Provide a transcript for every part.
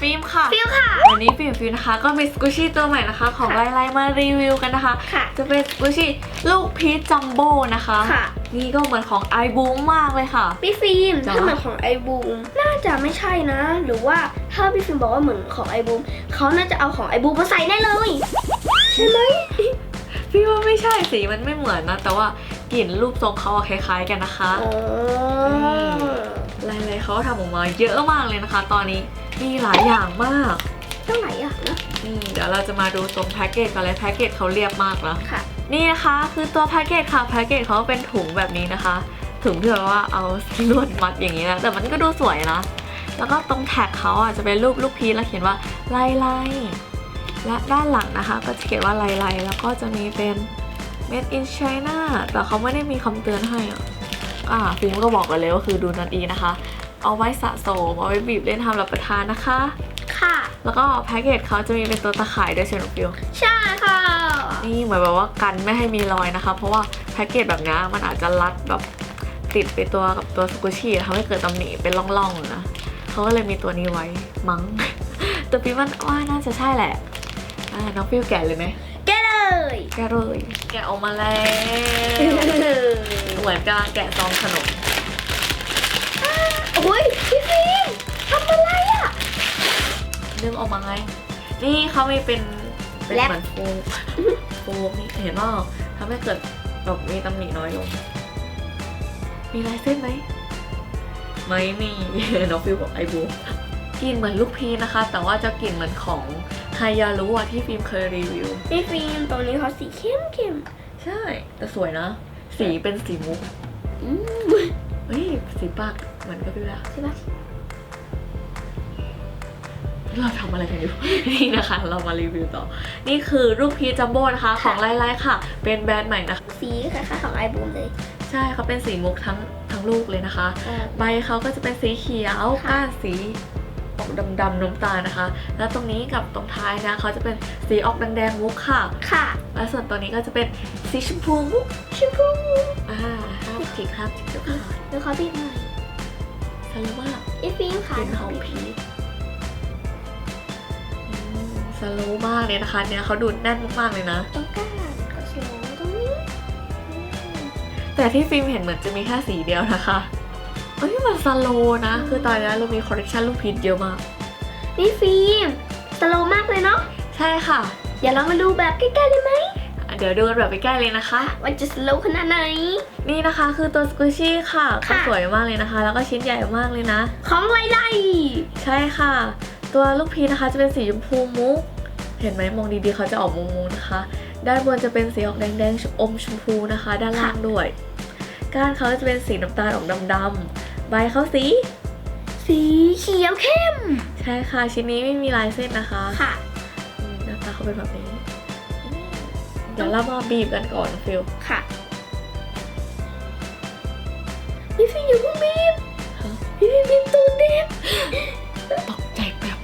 ฟิล์มค่ะ ฟิวค่ะ วันนี้ฟิล์มฟิล์มนะคะ ก็มีสกูชี่ตัวใหม่นะคะ ของค่ะไลไลมารีวิวกันนะคะ ค่ะ จะเป็นสกูชี่ลูกพีชจัมโบ้นะคะ ค่ะ นี่ก็เหมือนของไอบูมมากเลยค่ะ พี่ฟิล์มจ๊ะถ้าเหมือนของไอบูมน่าจะไม่ใช่นะ หรือว่าถ้าพี่ฟิล์มบอกว่าเหมือนของไอบูมเขาน่าจะเอาของไอบูมมาใส่ได้เลยใช่ไหมพี่ว่าไม่ใช่สีมันไม่เหมือนนะ แต่ว่ากลิ่นรูปทรงเขาอะคล้ายๆกันนะคะ อ๋อ ไลไลเขาก็ทำออกมาเยอะมากเลยนะคะ ตอนนี้มีหลายอย่างมากเท่าไหร่อะนะนี่เดี๋ยวเราจะมาดูตรงแพ็กเกจกันเลยแพ็กเกจเขาเรียบมากนะค่ะ นี่นะคะคือตัวแพ็กเกจค่ะแพ็กเกจเขาเป็นถุงแบบนี้นะคะ ถุงที่แบบว่าเอาลวดมัดอย่างนี้นะแต่มันก็ดูสวยนะ แล้วก็ตรงแท็กเขาอะจะเป็นรูปลูกพีชแล้วเขียนว่าไลไลและด้านหลังนะคะ ก็จะเขียนว่าไลไลแล้วก็จะมีเป็น made in China แต่เขาไม่ได้มีคำเตือนให้อะ อ่าฟิล์มก็บอกกันเลยว่าคือดูนันอีนะคะ เอาไว้สะสมเอาไว้บีบเล่นทำรับประทานนะคะ ค่ะ แล้วก็แพ็กเกจเขาจะมีเป็นตัวตะข่ายด้วยเชนฟิลใช่ค่ะนี่เหมือนแบบว่ากันไม่ให้มีรอยนะคะ เพราะว่าแพ็กเกจแบบนี้มันอาจจะรัดแบบติดไปตัวกับตัวสกุชี่ทำให้เกิดตำหนิเป็นร่องๆนะเขาก็เลยมีตัวนี้ไว้มั้งตัวพี่มันว่าน่าจะใช่แหละอ่าน้องฟิวแกะเลยไหม แกะเลยแกะเลยแกะออกมาแล้ว เหมือนกำลังแกะซองขนม โอ้ยพี่ฟิล์มทำอะไรอะดึงออกมาไง นี่เขาไม่เป็น เป็นแรป เหมือนโฟมโฟมนี่เห็นว่าทำให้เกิดแบบมีตำหนิน้อยลง มีลายเส้นไหม ไม่มี น้องฟิวบอกไอบู กลินเหมือนลูกพีชนะคะ แต่ว่าจะกลิ่นเหมือนของไฮยารุอะที่ฟิล์มเคยรีวิว พี่ฟิล์มตรงนี้เขาสีเข้มเข้มใช่ แต่สวยนะ สีเป็นสีมุกๆอืมเฮ้ยสีปากเหมือนกับพี่ละใช่ปะเราทำอะไรกันอยู่ นี่นะคะ เรามารีวิวต่อ นี่คือลูกพีชจัมโบ้นะคะ ของไลไลค่ะ เป็นแบรนด์ใหม่นะคะ สีคล้ายๆของไอบูมเลยใช่เขาเป็นสีมุกทั้งทั้งลูกเลยนะคะใบเขาก็จะเป็นสีเขียว ค่ะ ก้านสี ออกดำๆน้ำตาลนะคะ แล้วตรงนี้กับตรงท้ายนะเขาจะเป็นสีออกแดงๆมุกค่ะ ค่ะ และส่วนตัวนี้ก็จะเป็นสีชมพูมุกชมพูอ่าห้ามจิกห้ามจิกเดี๋ยวขาดเดี๋ยวเขาบีบหน่อยสโลว์มากพี่ฟิล์มค่ะเป็นหอมพีชอืมสโลว์มากเลยนะคะเนี่ยเขาดูแน่นมากๆเลยนะตรงกลางก็สโลว์ตรงนี้แต่ที่ฟิล์มเห็นเหมือนจะมีแค่สีเดียวนะคะ เอ้ยมันสโลว์นะ คือตอนนี้เรามีคอลเลคชันลูกพีชเยอะมากพี่ฟิล์มสโลว์มากเลยเนาะ ใช่ค่ะ อย่าลองมาดูแบบใกล้ๆเลยไหมอะเดี๋ยวดูกันแบบใกล้ๆเลยนะคะ ว่าจะสโลว์ขนาดไหน นี่นะคะคือตัวสกูชี่ค่ะก็ค่ะสวยมากเลยนะคะ แล้วก็ชิ้นใหญ่มากเลยนะ ของไลไลใช่ค่ะ ตัวลูกพีชนะคะจะเป็นสีชมพูมุก เห็นไหมมองดีๆเขาจะออกมุกๆนะคะ ด้านบนจะเป็นสีออกแดงๆอมชมพูนะคะ ด้านล่างด้วย ก้านเขาจะเป็นสีน้ำตาลออกดำๆ ใบเขาสี สีเขียวเข้ม ใช่ค่ะ ชิ้นนี้ไม่มีลายเส้นนะคะค่ะอืมหน้าตาเขาเป็นแบบนี้อืมเดี๋ยวเรามาบีบกันก่อนฟิลค่ะพี่ฟิล์มอย่าเพิ่งบีบฮะพี่ฟิล์มบีบตูดเด็กตกใจแบบ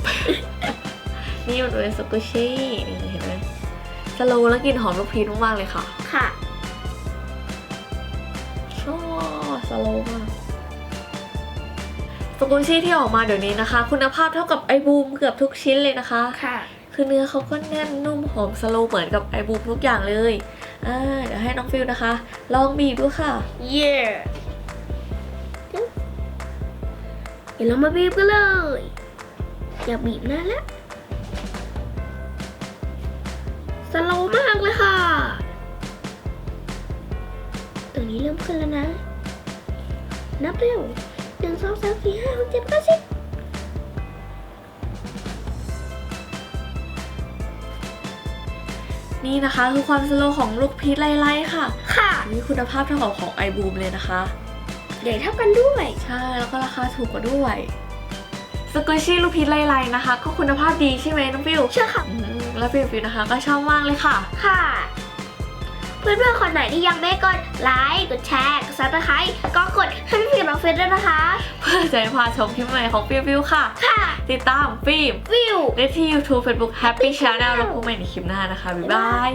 นี่มันเป็นสกูชี่นี่เห็นไหมสโลว์แล้วกลิ่นหอมลูกพีชมากๆเลยค่ะ ค่ะชอบสโลว์ มากสกูชี่ที่ออกมาเดี๋ยวนี้นะคะ คุณภาพเท่ากับไอบูมเกือบทุกชิ้นเลยนะคะ ค่ะ คือเนื้อเขาก็แน่นนุ่มหอมสโลว์เหมือนกับไอบูมทุกอย่างเลยอ่าเดี๋ยวให้น้องฟิลนะคะ ลองบีบดูค่ะ เย่เดี๋ยวเรามาบีบกันเลย อยากบีบนานแล้วสโลว์มากเลยค่ะ ตรงนี้เริ่มขึ้นแล้วนะ นับเร็ว หนึ่งสองสามสี่ห้าหกเจ็ดแปดเก้าสิบนี่นะคะคือความสโลว์ของลูกพีชไล่ๆค่ะ ค่ะมีคุณภาพเท่ากับของไอบูมเลยนะคะ ใหญ่เท่ากันด้วย ใช่แล้วก็ราคาถูกกว่าด้วยสกูชี่ลูกพีชไล่ๆนะคะ ก็คุณภาพดีใช่ไหมน้องฟิวเชื่อค่ะอืมแล้วฟิวฟิวนะคะ ก็ชอบมากเลยค่ะ ค่ะ เพื่อนๆคนไหนที่ยังไม่กดไลค์กดแชร์กดซับสไครต์ก็กดให้พี่ฟิล์มน้องเฟซด้วยนะคะ เพื่อจะได้พาชมคลิปใหม่ของฟิวฟิวค่ะ ค่ะติดตามฟิล์มฟิว ได้ที่ YouTube Facebook Happy Channel แล้วพบกันใหม่ในคลิปหน้านะคะ บ๊ายบาย